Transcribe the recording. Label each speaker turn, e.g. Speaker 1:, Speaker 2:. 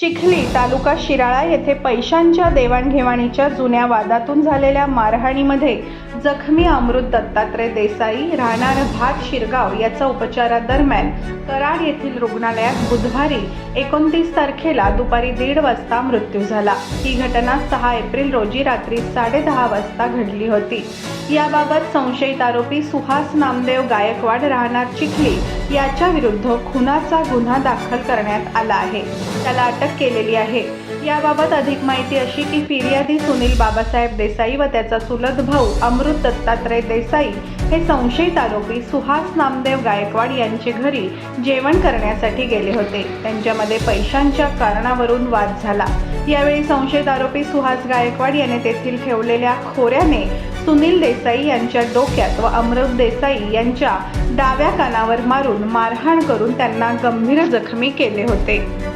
Speaker 1: चिखली तालुका शिराळा येथे पैशांच्या देवाणघेवाणीच्या जुन्या वादातून झालेल्या मारहाणीमध्ये जखमी अमृत दत्तात्रय देसाई राहणार भात शिरगाव याचा उपचारादरम्यान कराड येथील रुग्णालयात बुधवारी एकोणतीस तारखेला दुपारी दीड वाजता मृत्यू झाला. ही घटना सहा एप्रिल रोजी रात्री साडेदहा वाजता घडली होती. याबाबत संशयित आरोपी सुहास नामदेव गायकवाड राहणार चिखली याच्या विरुद्ध खुनाचा गुन्हा दाखल करण्यात आला आहे. त्याला अटक केलेली आहे. याबाबत अधिक माहिती अशी की फिर्यादी सुनील बाबासाहेब देसाई व त्याचा चुलत भाऊ अमृत दत्तात्रय देसाई हे संशयित आरोपी सुहास नामदेव गायकवाड यांचे घरी जेवण करण्यासाठी गेले होते. त्यांच्यामध्ये पैशांच्या कारणावरून वाद झाला. यावेळी संशयित आरोपी सुहास गायकवाड याने तेथील ठेवलेल्या खोऱ्याने सुनील देसाई यांच्या डोक्यात व अमृत देसाई यांच्या डाव्या कानावर मारून मारहाण करून त्यांना गंभीर जखमी केले होते.